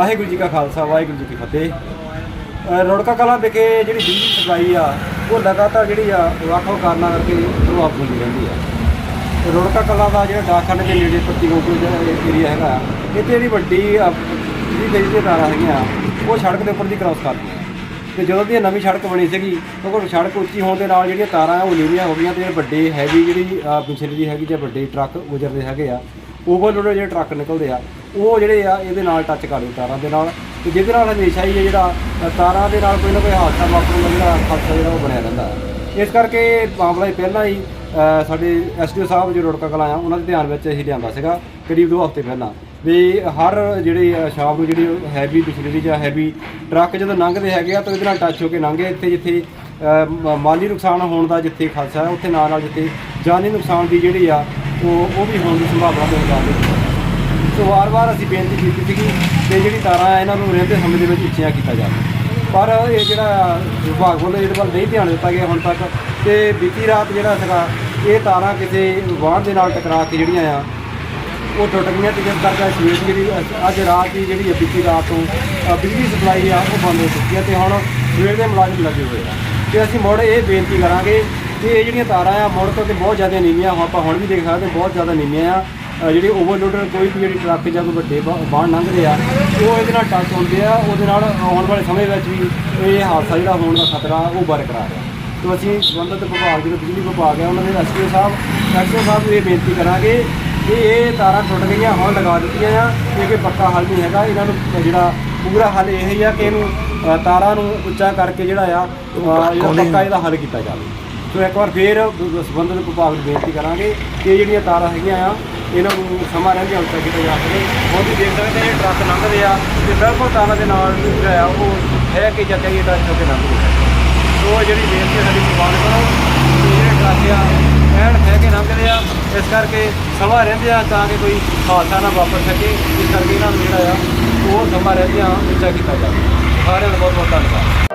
ਵਾਹਿਗੁਰੂ ਜੀ ਕਾ ਖਾਲਸਾ ਵਾਹਿਗੁਰੂ ਜੀ ਕੀ ਫਤਿਹ। ਅ, ਰੁੜਕਾ ਕਲਾਂ ਵਿਖੇ ਜਿਹੜੀ ਬਿਜਲੀ ਸਪਲਾਈ ਆ ਉਹ ਲਗਾਤਾਰ ਜਿਹੜੀ ਆ ਵੱਖ-ਵੱਖ ਕਾਰਨਾਂ ਕਰਕੇ ਪ੍ਰਭਾਵਿਤ ਹੁੰਦੀ ਰਹਿੰਦੀ ਆ। ਰੁੜਕਾ ਕਲਾਂ ਦਾ ਜਿਹੜਾ ਡਾਕਖਾਨੇ ਦੇ ਨੇੜੇ ਪੱਤੀ ਗੋਕੂ ਜਿਹੜਾ ਏਰੀਆ ਹੈਗਾ ਇੱਥੇ ਜਿਹੜੀ ਵੱਡੀ ਜਿਹੜੀ ਬਿਜਲੀ ਦੀਆਂ ਤਾਰਾਂ ਹੈਗੀਆਂ ਉਹ ਸੜਕ ਦੇ ਉੱਪਰ ਦੀ ਕ੍ਰਾਸ ਕਰਦੀਆਂ ਤੇ ਜਦੋਂ ਦੀ ਨਵੀਂ ਸੜਕ ਬਣੀ ਸੀਗੀ ਕਿਉਂਕਿ ਸੜਕ ਉੱਚੀ ਹੋਣ ਦੇ ਨਾਲ ਜਿਹੜੀਆਂ ਤਾਰਾਂ ਆ ਉਹ ਨੀਵੀਆਂ ਹੋ ਗਈਆਂ ਤੇ ਜਿਹੜੇ ਵੱਡੇ ਹੈਵੀ ਜਿਹੜੀ ਮਸ਼ੀਨਰੀ ਹੈਗੀ ਜਾਂ ਵੱਡੇ ਟਰੱਕ ਗੁਜ਼ਰਦੇ ਹੈਗੇ ਆ ਓਵਰਲੋਡ ਜਿਹੜੇ ਟਰੱਕ ਨਿਕਲਦੇ ਆ ਉਹ ਜਿਹੜੇ ਆ ਇਹਦੇ ਨਾਲ ਟੱਚ ਕਰ ਕਰਦੇ ਤਾਰਾਂ ਦੇ ਨਾਲ। ਤੇ ਜਿਹਦੇ ਨਾਲ ਹਮੇਸ਼ਾ ਹੀ ਇਹ ਜਿਹੜਾ ਤਾਰਾਂ ਦੇ ਨਾਲ ਕੋਈ ਨਾ ਕੋਈ ਹਾਦਸਾ ਵਾਪਰਨ ਦਾ ਜਿਹੜਾ ਖਤਰਾ ਜਿਹੜਾ ਉਹ ਬਣਿਆ ਰਹਿੰਦਾ ਹੈ। ਇਸ ਕਰਕੇ ਮਾਮਲਾ ਹੀ ਪਹਿਲਾਂ ਹੀ ਅ, ਸਾਡੇ ਐਸਡੀਓ ਸਾਹਿਬ ਜੋ ਰੋੜਕਾ ਕਲਾਂ ਆ ਉਹਨਾਂ ਦੇ ਧਿਆਨ ਵਿੱਚ ਅਸੀਂ ਲਿਆਂਦਾ ਸੀਗਾ ਕਰੀਬ 2 ਹਫ਼ਤੇ ਪਹਿਲਾਂ। ਵੀ ਹਰ ਜਿਹੜੇ ਅ, ਸ਼ਾਮ ਨੂੰ ਜਿਹੜੀ ਹੈਵੀ ਮਸ਼ੀਨਰੀ ਜਾਂ ਹੈਵੀ ਟਰੱਕ ਜਦੋਂ ਲੰਘਦੇ ਹੈਗੇ ਆ ਤਾਂ ਇਹਦੇ ਨਾਲ ਟੱਚ ਹੋ ਕੇ ਲੰਘੇ। ਇੱਥੇ ਜਿੱਥੇ ਅ, ਮ- ਮਾਲੀ ਨੁਕਸਾਨ ਹੋਣ ਦਾ ਜਿੱਥੇ ਖਦਸ਼ਾ ਹੈ ਉੱਥੇ ਨਾਲ ਨਾਲ ਜਿੱਥੇ ਜਾਨੀ ਨੁਕਸਾਨ ਦੀ ਜਿਹੜੀ ਆ ਉਹ ਉਹ ਵੀ ਹੋਣ ਦੀ ਸੰਭਾਵਨਾ ਦੇ ਮੁਤਾਬਿਕ ਸੋ ਵਾਰ-ਵਾਰ ਅਸੀਂ ਬੇਨਤੀ ਕੀਤੀ ਸੀਗੀ ਕਿ ਜਿਹੜੀ ਤਾਰਾਂ ਆ, ਇਹਨਾਂ ਨੂੰ ਰਹਿੰਦੇ ਸਮੇਂ ਦੇ ਵਿੱਚ ਉੱਚੀਆਂ ਕੀਤਾ ਜਾਵੇ। ਪਰ ਇਹ ਜਿਹੜਾ ਵਿਭਾਗ ਵੱਲੋਂ ਇਹਦੇ ਵੱਲ ਨਹੀਂ ਧਿਆਨ ਦਿੱਤਾ ਗਿਆ ਹੁਣ ਤੱਕ ਤੇ ਬੀਤੀ ਰਾਤ ਜਿਹੜਾ ਸੀਗਾ, ਇਹ ਤਾਰਾਂ ਕਿਸੇ ਵਾਹਨ ਦੇ ਨਾਲ ਟਕਰਾ ਕੇ ਜਿਹੜੀਆਂ ਆ, ਉਹ ਟੁੱਟ ਗਈਆਂ ਤੇ ਜਿਸ ਕਰਕੇ ਸਵੇਰ ਦੀ ਜਿਹੜੀ, ਅੱਜ ਰਾਤ ਦੀ ਜਿਹੜੀ ਹੈ ਬੀਤੀ ਰਾਤ ਤੋਂ ਬਿਜਲੀ ਸਪਲਾਈ ਆ, ਉਹ ਬੰਦ ਹੋ ਚੁੱਕੀ ਹੈ ਤੇ ਹੁਣ ਸਵੇਰ ਦੇ ਮੁਲਾਜ਼ਮ ਲੱਗੇ ਹੋਏ ਆ। ਤੇ ਅਸੀਂ ਮੁੜ ਇਹ ਬੇਨਤੀ ਕਰਾਂਗੇ ਕਿ ਇਹ ਜਿਹੜੀਆਂ ਤਾਰਾਂ ਆ, ਮੁੜ ਤੋਂ ਤੇ ਬਹੁਤ ਜ਼ਿਆਦਾ ਨੀਵੀਆਂ, ਹੁਣ ਆਪਾਂ ਹੁਣ ਵੀ ਦੇਖ ਸਕਦੇ ਬਹੁਤ ਜ਼ਿਆਦਾ ਨੀਵੀਆਂ ਆ। ਅ, ਜਿਹੜੀ ਓਵਰਲੋਡਰ ਕੋਈ ਵੀ ਜਿਹੜੀ ਟਰੱਕ ਜਾਂ ਕੋਈ ਵੱਡੇ ਵਾ- ਵਾਹਨ ਲੰਘਦੇ ਆ ਉਹ ਇਹਦੇ ਨਾਲ ਟੱਚ ਹੁੰਦੇ ਆ ਉਹਦੇ ਨਾਲ ਆਉਣ ਵਾਲੇ ਸਮੇਂ ਵਿੱਚ ਵੀ ਇਹ ਹਾਦਸਾ ਜਿਹੜਾ ਹੋਣ ਦਾ ਖਤਰਾ ਉਹ ਬਰਕਰਾਰ ਹੈ ਤੋ ਅਸੀਂ ਸੰਬੰਧਿਤ ਵਿਭਾਗ ਜਿਹੜਾ ਬਿਜਲੀ ਵਿਭਾਗ ਹੈ ਉਹਨਾਂ ਦੇ ਐਸਪੀਓ ਸਾਹਿਬ ਐਸਪੀਓ ਸਾਹਿਬ ਨੂੰ ਇਹ ਬੇਨਤੀ ਕਰਾਂਗੇ ਕਿ ਇਹ ਤਾਰਾਂ ਟੁੱਟ ਗਈਆਂ ਹੁਣ ਲਗਾ ਦਿੱਤੀਆਂ ਆ ਇਹ ਕੋਈ ਪੱਕਾ ਹੱਲ ਨਹੀਂ ਹੈਗਾ ਇਹਨਾਂ ਨੂੰ ਜਿਹੜਾ ਪੂਰਾ ਹੱਲ ਇਹ ਹੀ ਆ ਕਿ ਇਹਨੂੰ ਅ, ਤਾਰਾਂ ਨੂੰ ਉੱਚਾ ਕਰਕੇ ਜਿਹੜਾ ਆ ਅ, ਜਿਹੜਾ ਪੱਕਾ ਇਹਦਾ ਹੱਲ ਕੀਤਾ ਜਾਵੇ। ਸੋ ਇੱਕ ਵਾਰ ਫੇਰ ਸੰਬੰਧਿਤ ਵਿਭਾਗ ਨੂੰ ਬੇਨਤੀ ਕਰਾਂਗੇ ਕਿ ਇਹ ਜਿਹੜੀਆਂ ਤਾਰਾਂ ਹੈਗੀਆਂ ਆ ਇਹਨਾਂ ਨੂੰ ਸਮਾਂ ਰਹਿੰਦਿਆਂ ਉੱਚਾ ਕੀਤਾ ਜਾ ਸਕੇ ਹੁਣ ਤੁਸੀਂ ਦੇਖ ਸਕਦੇ ਇਹ ਟਰੱਕ ਲੰਘਦੇ ਆ ਤੇ ਬਿਲਕੁਲ ਤਾਰਾਂ ਦੇ ਨਾਲ ਜਿਹੜਾ ਆ, ਉਹ ਹੈ ਕਿ ਜੱਟੇ ਇਹ ਟਰੱਕ ਹੋ ਲੰਘਦੇ ਆ। ਸੋ ਜਿਹੜੀ ਬੇਨਤੀ ਹੈ ਸਾਡੀ ਪ੍ਰਵਾਨ ਕਰੋ ਜਿਹੜੇ ਟਰੱਕ ਆ, ਐਨ ਫਹਿ ਕੇ ਲੰਘਦੇ ਆ, ਇਸ ਕਰਕੇ ਸਮਾਂ ਰਹਿੰਦੇ ਆ ਤਾਂ ਕਿ ਕੋਈ ਹਾਦਸਾ ਨਾ ਵਾਪਰ ਸਕੇ। ਇਸ ਕਰਕੇ ਇਹਨਾਂ ਨੂੰ ਜਿਹੜਾ ਆ, ਉਹ ਸਮਾਂ ਰਹਿੰਦਿਆਂ ਉੱਚਾ ਕੀਤਾ ਜਾਵੇ। ਸਾਰਿਆਂ ਦਾ ਬਹੁਤ ਬਹੁਤ ਧੰਨਵਾਦ।